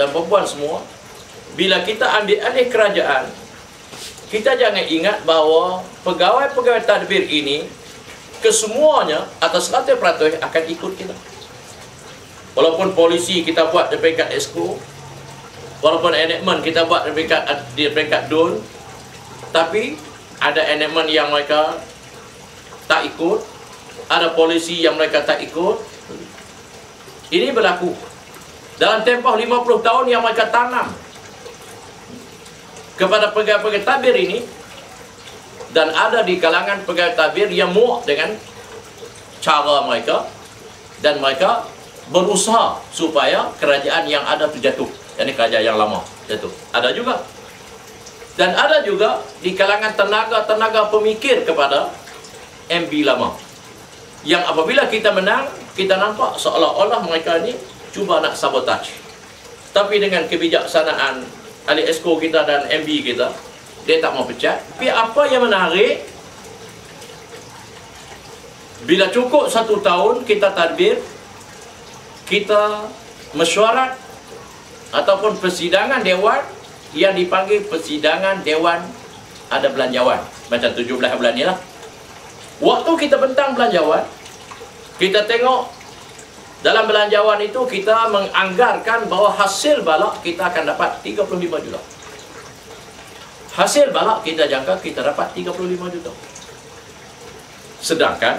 dan perempuan semua bila kita ambil alih kerajaan kita jangan ingat bahawa pegawai-pegawai tadbir ini kesemuanya atas 100% akan ikut kita. Walaupun polisi kita buat di peringkat esko walaupun enactment kita buat di peringkat, di peringkat DUN tapi ada enactment yang mereka tak ikut ada polisi yang mereka tak ikut ini berlaku dalam tempoh 50 tahun yang mereka tanam kepada pegawai-pegawai tabir ini dan ada di kalangan pegawai tabir yang muak dengan cara mereka dan mereka berusaha supaya kerajaan yang ada itu jatuh. Yakni kerajaan yang lama jatuh. Ada juga. Dan ada juga di kalangan tenaga-tenaga pemikir kepada MB lama. Yang apabila kita menang kita nampak seolah-olah mereka ini cuba nak sabotage. Tapi dengan kebijaksanaan ahli esko kita dan MB kita dia tak mau pecat. Tapi apa yang menarik bila cukup satu tahun kita tadbir kita mesyuarat ataupun persidangan dewan yang dipanggil persidangan dewan ada belanjawan. Macam 17 bulan ni lah. Waktu kita bentang belanjawan kita tengok dalam belanjawan itu kita menganggarkan bahawa hasil balak kita akan dapat 35 juta hasil balak kita jangka kita dapat 35 juta sedangkan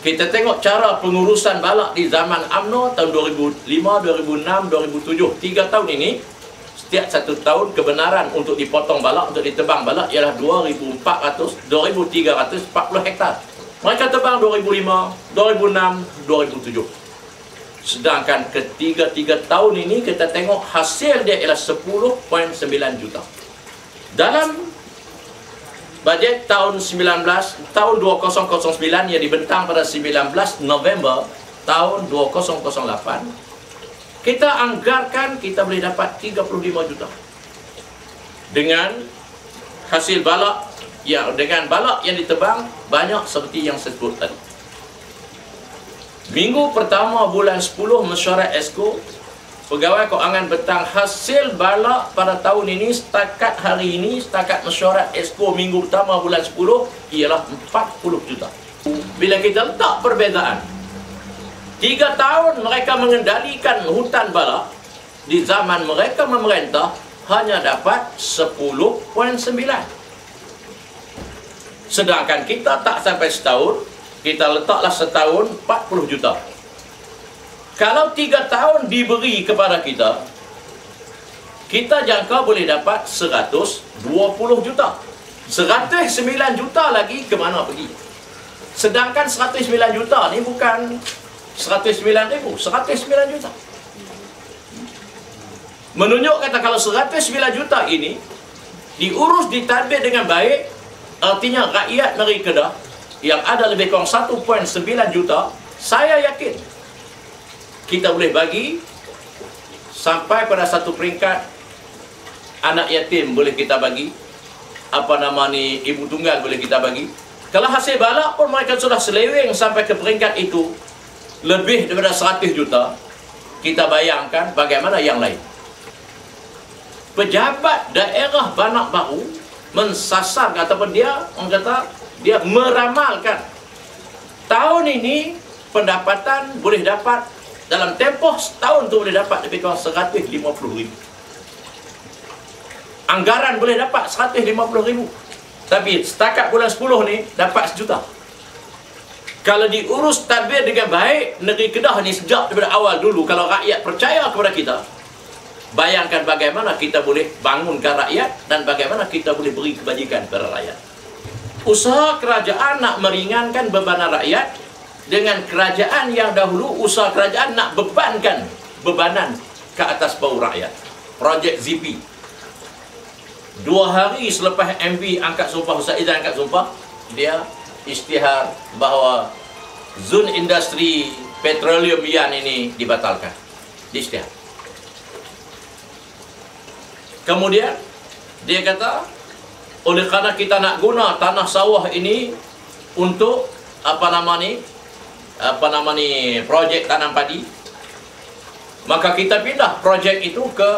kita tengok cara pengurusan balak di zaman AMNO tahun 2005, 2006, 2007. Tiga tahun ini, setiap satu tahun kebenaran untuk dipotong balak, untuk ditebang balak ialah 2,400, 2,340 hektar. Mereka tebang 2005, 2006, 2007. Sedangkan ketiga-tiga tahun ini kita tengok hasil dia ialah 10.9 juta. Dalam Bajet tahun 19 tahun 2009 yang dibentang pada 19 November tahun 2008 kita anggarkan kita boleh dapat 35 juta. Dengan hasil balak yang dengan balak yang ditebang banyak seperti yang saya sebut tadi minggu pertama bulan 10 mesyuarat esko Pegawai Kewangan Betang hasil balak pada tahun ini setakat hari ini setakat mesyuarat Expo minggu pertama bulan 10 ialah 40 juta. Bila kita letak perbezaan Tiga tahun mereka mengendalikan hutan balak Di zaman mereka memerintah Hanya dapat 10.9 Sedangkan kita tak sampai setahun Kita letaklah setahun 40 juta kalau tiga tahun diberi kepada kita, kita jangka boleh dapat 120 juta. 109 juta lagi ke mana pergi? Sedangkan 109 juta ni bukan 109 ribu, 109 juta. Menunjuk kata kalau 109 juta ini diurus ditadbir dengan baik, artinya rakyat negeri Kedah yang ada lebih kurang 1.9 juta, saya yakin kita boleh bagi sampai pada satu peringkat anak yatim boleh kita bagi apa nama ni ibu tunggal boleh kita bagi. Kalau hasil balak pun mereka sudah seleweng sampai ke peringkat itu lebih daripada 100 juta kita bayangkan bagaimana yang lain. Pejabat daerah Banak Baru mensasar ataupun dia orang kata dia meramalkan. Tahun ini pendapatan boleh dapat dalam tempoh setahun tu boleh dapat lebih kurang 150 ribu. Anggaran boleh dapat 150 ribu. Tapi setakat bulan 10 ni dapat sejuta. Kalau diurus tadbir dengan baik negeri Kedah ni sejak daripada awal dulu kalau rakyat percaya kepada kita bayangkan bagaimana kita boleh bangunkan rakyat dan bagaimana kita boleh beri kebajikan kepada rakyat usaha kerajaan nak meringankan bebanan rakyat dengan kerajaan yang dahulu usaha kerajaan nak bebankan bebanan ke atas bau rakyat. Projek ZP dua hari selepas MV angkat sumpah Ustaz Izan angkat sumpah dia isytihar bahawa zon industri petroleum yan ini dibatalkan. Isytihar kemudian dia kata oleh kerana kita nak guna tanah sawah ini untuk apa nama ni apa nama ni projek tanam padi Maka kita pindah projek itu ke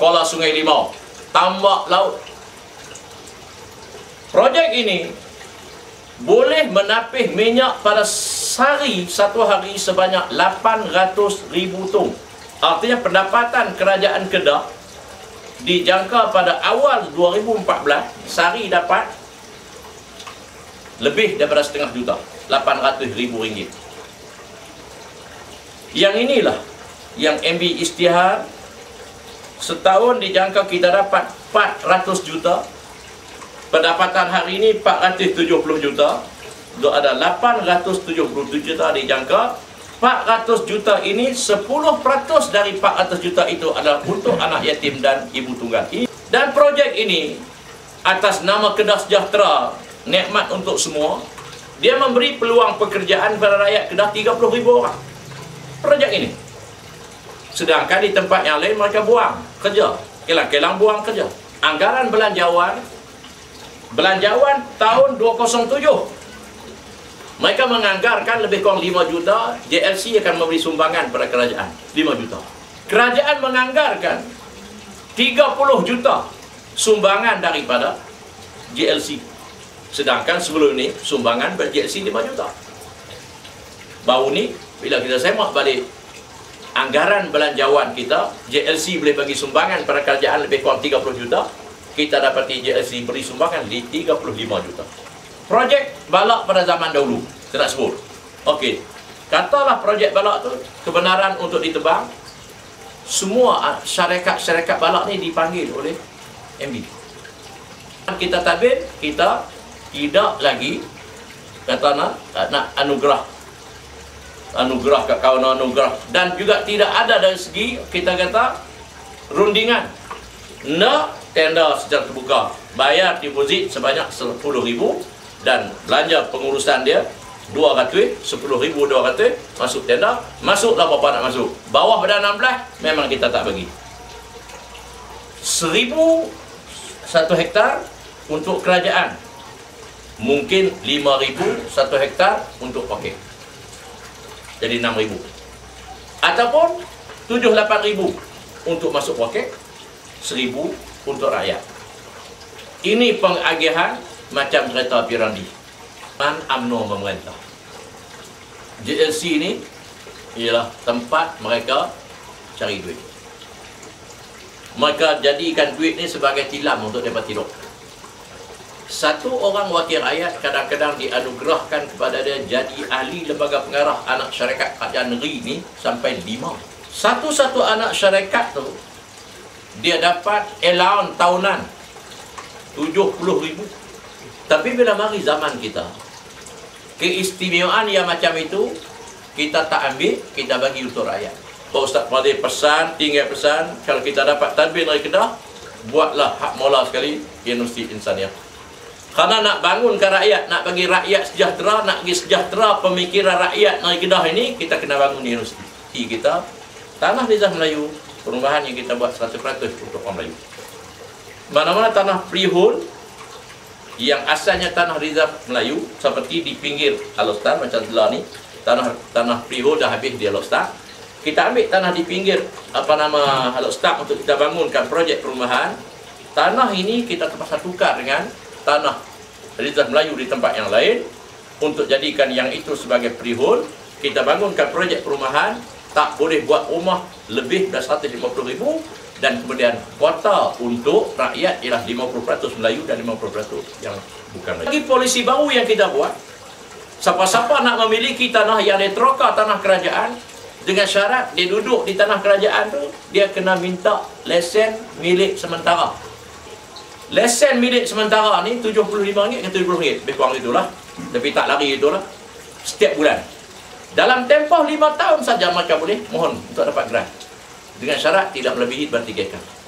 Kuala Sungai Limau. Tambak laut. Projek ini boleh menapih minyak pada sehari satu hari sebanyak 800 ribu tong. Artinya pendapatan kerajaan Kedah dijangka pada awal 2014 sehari dapat lebih daripada setengah juta 800 ribu ringgit. Yang inilah yang MB Istihar setahun dijangka kita dapat 400 juta pendapatan hari ini 470 juta. Ada 877 juta dijangka 400 juta ini 10% dari 400 juta itu adalah untuk anak yatim dan ibu tunggal. Dan projek ini atas nama Kedah Sejahtera nikmat untuk semua dia memberi peluang pekerjaan kepada rakyat Kedah 30 ribu orang. Projek ini. Sedangkan di tempat yang lain mereka buang kerja. Kelang-kelang buang kerja. Anggaran belanjawan belanjawan tahun 207 mereka menganggarkan lebih kurang 5 juta JLC akan memberi sumbangan pada kerajaan. 5 juta. Kerajaan menganggarkan 30 juta sumbangan daripada JLC sedangkan sebelum ini sumbangan JLC 5 juta. Baru ni bila kita semak balik anggaran belanjawan kita JLC boleh bagi sumbangan pada kerajaan lebih kurang 30 juta kita dapati JLC beri sumbangan di 35 juta projek balak pada zaman dahulu. Saya nak sebut. Ok katalah projek balak tu kebenaran untuk ditebang. Semua syarikat-syarikat balak ni dipanggil oleh MB kita tabir kita tidak lagi kata nak nak anugerah. Anugerah kat kawan anugerah. Dan juga tidak ada dari segi kita kata rundingan. Nak tender secara terbuka. Bayar deposit sebanyak ribu dan belanja pengurusan dia 200 10,200 masuk tender masuklah berapa nak masuk. Bawah pada 16 memang kita tak bagi. 1000 satu hektar untuk kerajaan. Mungkin 5000 satu hektar untuk pakai jadi 6,000 ataupun 7-8,000 untuk masuk poket 1,000 untuk rakyat. Ini pengagihan macam kereta api randi Man UMNO memerintah JLC ini ialah tempat mereka cari duit mereka jadikan duit ni sebagai tilam untuk dapat tidur satu orang wakil rakyat kadang-kadang dianugerahkan kepada dia jadi ahli lembaga pengarah anak syarikat kerajaan negeri ni sampai lima. Satu-satu anak syarikat tu dia dapat allowance tahunan puluh ribu. Tapi bila mari zaman kita, keistimewaan yang macam itu kita tak ambil, kita bagi untuk rakyat. Pak Ustaz Fadil pesan, tinggal pesan, kalau kita dapat tadbir dari Kedah, buatlah hak mola sekali Universiti Insaniah. Karena nak bangunkan rakyat, nak bagi rakyat sejahtera, nak bagi sejahtera pemikiran rakyat dari Kedah ini, kita kena bangun universiti kita. Tanah Rizal Melayu, perubahan yang kita buat 100% untuk orang Melayu. Mana-mana tanah freehold yang asalnya tanah Rizal Melayu seperti di pinggir Alostar macam sebelah ni, tanah tanah freehold dah habis di Alostar. Kita ambil tanah di pinggir apa nama Alostar untuk kita bangunkan projek perumahan. Tanah ini kita terpaksa tukar dengan tanah Rizal Melayu di tempat yang lain untuk jadikan yang itu sebagai freehold kita bangunkan projek perumahan tak boleh buat rumah lebih dari 150 ribu dan kemudian kuota untuk rakyat ialah 50% Melayu dan 50% yang bukan Melayu. Lagi polisi baru yang kita buat, siapa-siapa nak memiliki tanah yang retroka tanah kerajaan, dengan syarat dia duduk di tanah kerajaan tu, dia kena minta lesen milik sementara. Lesen milik sementara ni RM75 ke RM70 lebih kurang itulah. Tapi tak lari itulah. Setiap bulan. Dalam tempoh 5 tahun saja mereka boleh mohon untuk dapat grant dengan syarat tidak melebihi bertiga kali